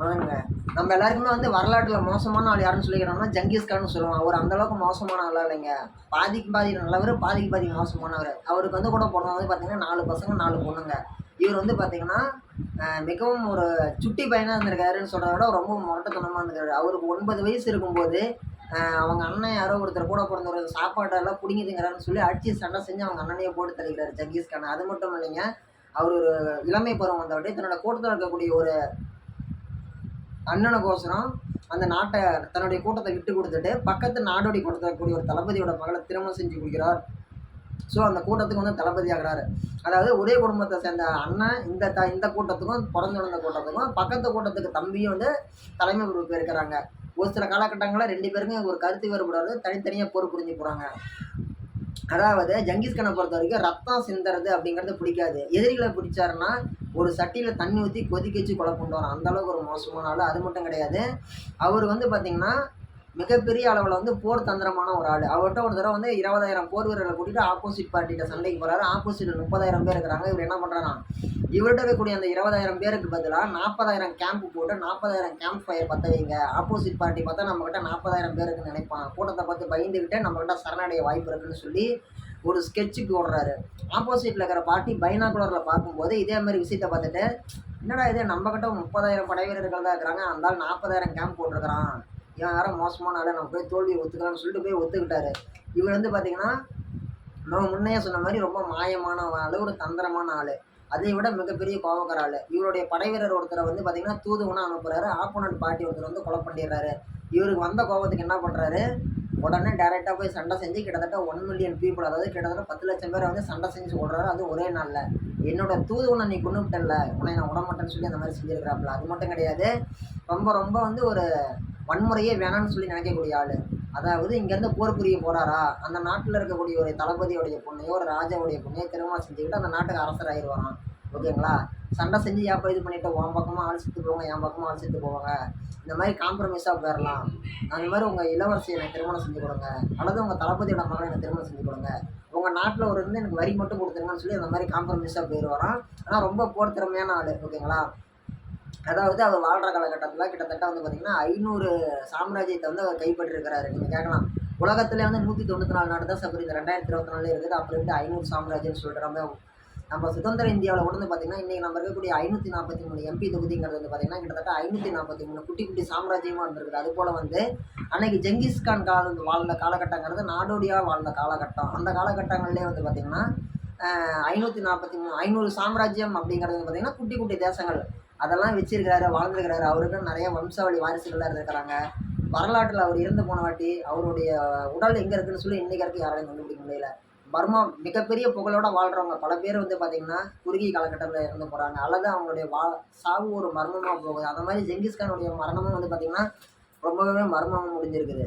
ஆமாங்க. நம்ம எல்லாருக்குமே வந்து வரலாற்றில் மோசமான ஆள் யாருன்னு சொல்லிக்கிறாங்கன்னா ஜங்கீஸ்கான்னு சொல்லுவோம் அவர் அந்தளவுக்கு மோசமான ஆளாக இல்லைங்க. பாதிக்கு பாதி நல்லவர் பாதிக்கு பாதி மோசமானவர். அவருக்கு வந்து கூட பிறந்தவங்க வந்து பார்த்தீங்கன்னா நாலு பசங்க நாலு பொண்ணுங்க. இவர் வந்து பார்த்தீங்கன்னா மிகவும் ஒரு சுட்டி பையனாக இருந்திருக்காருன்னு சொல்கிறத விட ரொம்ப மொரட்டத்தனமாக இருந்திருக்காரு. அவருக்கு ஒன்பது வயசு இருக்கும்போது அவங்க அண்ணன் யாரோ ஒருத்தர் கூட பிறந்தவர் சாப்பாட்டெல்லாம் பிடிங்கிதுங்கிறான்னு சொல்லி அடிச்சு சண்டை செஞ்சு அவங்க அண்ணனையே போட்டு தள்ளிக்கிறாரு ஜங்கீஸ்கான் அது மட்டும் இல்லைங்க அவர் ஒரு இளமை பருவம் வந்தவட்டே தன்னோட கூட்டத்தில் இருக்கக்கூடிய ஒரு அண்ணனுக்கோசரம் அந்த நாட்டை தன்னுடைய கூட்டத்தை விட்டு கொடுத்துட்டு பக்கத்து நாடோடி கூட்டத்தில் கூடிய ஒரு தளபதியோட மகளை திருமணம் செஞ்சு கொடுக்கிறார். ஸோ அந்த கூட்டத்துக்கு வந்து தளபதி ஆகிறாரு. அதாவது ஒரே குடும்பத்தை சேர்ந்த அண்ணன் இந்த த இந்த கூட்டத்துக்கும் பிறந்து வளர்ந்த கூட்டத்துக்கும் பக்கத்து கூட்டத்துக்கு தம்பியும் வந்து தலைமை பொறுப்பு இருக்கிறாங்க. ஒரு சில காலகட்டங்களில் ரெண்டு பேருக்கும் ஒரு கருத்து வேறுபடாது தனித்தனியாக போர் புரிஞ்சு போகிறாங்க அதாவது ஜங்கீஸ்கானை பொறுத்த வரைக்கும் ரத்தம் சிந்துறது அப்படிங்கிறது பிடிக்காது. எதிரிகளை பிடிச்சாருன்னா ஒரு சட்டியில் தண்ணி ஊற்றி கொதிக்க வச்சு கொலை கொண்டு வரோம் அந்தளவுக்கு ஒரு மோசமான ஆள். அது மட்டும் கிடையாது. அவர் வந்து பார்த்திங்கன்னா மிகப்பெரிய அளவில் வந்து போர் தந்திரமான ஒரு ஆள். அவர்கிட்ட ஒரு தடவை வந்து இருபதாயிரம் போர் வீரர்களை கூட்டிட்டு ஆப்போசிட் பார்ட்டிகிட்ட சண்டைக்கு போகிறாரு ஆப்போசிட்டில் முப்பதாயிரம் பேர் இருக்கிறாங்க. இவர் என்ன பண்ணுறான் இவர்கிட்ட இருக்கக்கூடிய அந்த இருபதாயிரம் பேருக்கு பதிலாக நாற்பதாயிரம் கேம்ப் போட்டு நாற்பதாயிரம் கேம்ப் ஃபயர் பற்ற வைங்க. ஆப்போசிட் பார்ட்டி பார்த்தா நம்மக்கிட்ட நாற்பதாயிரம் பேருக்கு நினைப்பான். கூட்டத்தை பார்த்து பயந்துக்கிட்டே நம்மக்கிட்ட சரணடைய வாய்ப்பு இருக்குன்னு சொல்லி ஒரு ஸ்கெட்சுக்கு ஓடுறாரு. ஆப்போசிட்டில் இருக்கிற பார்ட்டி பைனாகுலரில் பார்க்கும்போது இதே மாதிரி விஷயத்தை பார்த்துட்டு என்னடா இது? நம்மக்கிட்ட முப்பதாயிரம் படை வீரர்கள் தான் இருக்கிறாங்க. அந்த ஆள் நாற்பதாயிரம் கேம்ப் போட்டிருக்கிறான். இவன் வேறு மோசமான ஆளை. நம்ம போய் தோல்வியை ஒத்துக்கலாம்னு சொல்லிட்டு போய் ஒத்துக்கிட்டாரு. இவர் வந்து பார்த்தீங்கன்னா நம்ம முன்னையே சொன்ன மாதிரி ரொம்ப மாயமான ஆள் ஒரு தந்திரமான ஆள். அதை விட மிகப்பெரிய கோவக்கார ஆள். இவருடைய படை வீரர் ஒருத்தரை வந்து பார்த்தீங்கன்னா தூதுவனாக அனுப்புகிறாரு ஆப்போனன்ட் பார்ட்டி ஒருத்தர் வந்து கொலை பண்ணிடுறாரு. இவருக்கு வந்த கோபத்துக்கு என்ன பண்ணுறாரு உடனே டேரெக்டாக போய் சண்டை செஞ்சு கிட்டத்தட்ட ஒன் மில்லியன் பீப்புள் அதாவது கிட்டத்தட்ட பத்து லட்சம் பேரை வந்து சண்டை செஞ்சு விடுறாரு அது ஒரே நாளில். என்னோட தூதுவனை நீ கொண்டு விட்டல உன்னை நான் விடமாட்டேன்னு சொல்லி அந்த மாதிரி செஞ்சிருக்கிறாப்புல. அது மட்டும் கிடையாது ரொம்ப ரொம்ப வந்து ஒரு வன்முறையே வேணாம்னு சொல்லி நினைக்கக்கூடிய ஆள். அதாவது இங்கேருந்து போர் புரிய போகிறாரா அந்த நாட்டில் இருக்கக்கூடிய ஒரு தளபதியோடைய பொண்ணையோ ஒரு ராஜாவுடைய பொண்ணையோ திருமணம் செஞ்சுக்கிட்டு அந்த நாட்டுக்கு அரசர் ஓகேங்களா? சண்டை செஞ்சு ஏப்போ இது பண்ணிவிட்டு உன் பக்கமாக ஆள் போவாங்க என் பக்கமாக ஆள் செத்து போவாங்க. இந்த மாதிரி காம்ப்ரமைஸாக போயிடலாம் அந்த மாதிரி உங்கள் இளவரசியை எனக்கு திருமணம் செஞ்சு கொடுங்க. அல்லது உங்கள் தளபதியோட மகனை எனக்கு திருமணம் செஞ்சு கொடுங்க. உங்கள் நாட்டில் ஒரு இருந்து எனக்கு வரி மட்டும் கொடுத்துருங்கன்னு சொல்லி அந்த மாதிரி காம்ப்ரமைஸாக போயிடுவாராம் ஆனால் ரொம்ப போர் திறமையான ஆள் ஓகேங்களா? அதாவது அவர் வாழ்கிற காலகட்டத்தில் கிட்டத்தட்ட வந்து பார்த்திங்கன்னா ஐநூறு சாம்ராஜ்யத்தை வந்து அவர் கைப்பற்றிருக்கிறாரு. நீங்கள் கேட்கலாம். உலகத்திலே வந்து நூற்றி தொண்ணூற்றி நாலு நாடு தான் சப்பரி இந்த ரெண்டாயிரத்தி இருபத்தி நாலு இருக்குது. அப்புறம் வந்து ஐநூறு சாம்ராஜ்யம்னு சொல்லிட்டு நம்ம சுதந்திர இந்தியாவில் உடனே வந்து பார்த்திங்கன்னா இன்றைக்கி நம்ம இருக்கக்கூடிய ஐநூற்றி நாற்பத்தி மூணு எம்பி தொகுதிங்கிறது வந்து பார்த்திங்கன்னா கிட்டத்தட்ட ஐநூற்றி நாற்பத்தி மூணு குட்டி குட்டி சாம்ராஜ்யமாக இருந்திருக்குது. அது போல் வந்து அன்னைக்கு ஜெங்கிஸ்கான் கால வாழ்ந்த காலகட்டங்கிறது நாடோடியாக வாழ்ந்த காலகட்டம். அந்த காலகட்டங்கள்லேயே வந்து பார்த்திங்கன்னா ஐநூற்றி நாற்பத்தி மூணு ஐநூறு சாம்ராஜ்யம் அப்படிங்கிறது வந்து பார்த்திங்கன்னா குட்டி குட்டி தேசங்கள். அதெல்லாம் வச்சிருக்கிறாரு வாழ்ந்துருக்கிறாரு. அவருக்கு நிறைய வம்சாவளி வாரிசுகள்லாம் இருந்திருக்கிறாங்க. வரலாற்றில் அவர் இறந்து போன வாட்டி அவருடைய உடல் எங்கே இருக்குன்னு சொல்லி இன்றைக்கி வரைக்கும் யாராலையும் கண்டுபிடிக்க முடியல. பர்மா மிகப்பெரிய புகழோட வாழ்கிறவங்க பல பேர் வந்து பார்த்திங்கன்னா குறுகிய காலகட்டத்தில் இறந்து போகிறாங்க அல்லது அவங்களுடைய வா சாவு ஒரு மர்மமாக போகுது. அந்த மாதிரி ஜெங்கிஸ்கானுடைய மரணமும் வந்து பார்த்திங்கன்னா ரொம்பவே மர்மமாக முடிஞ்சிருக்குது.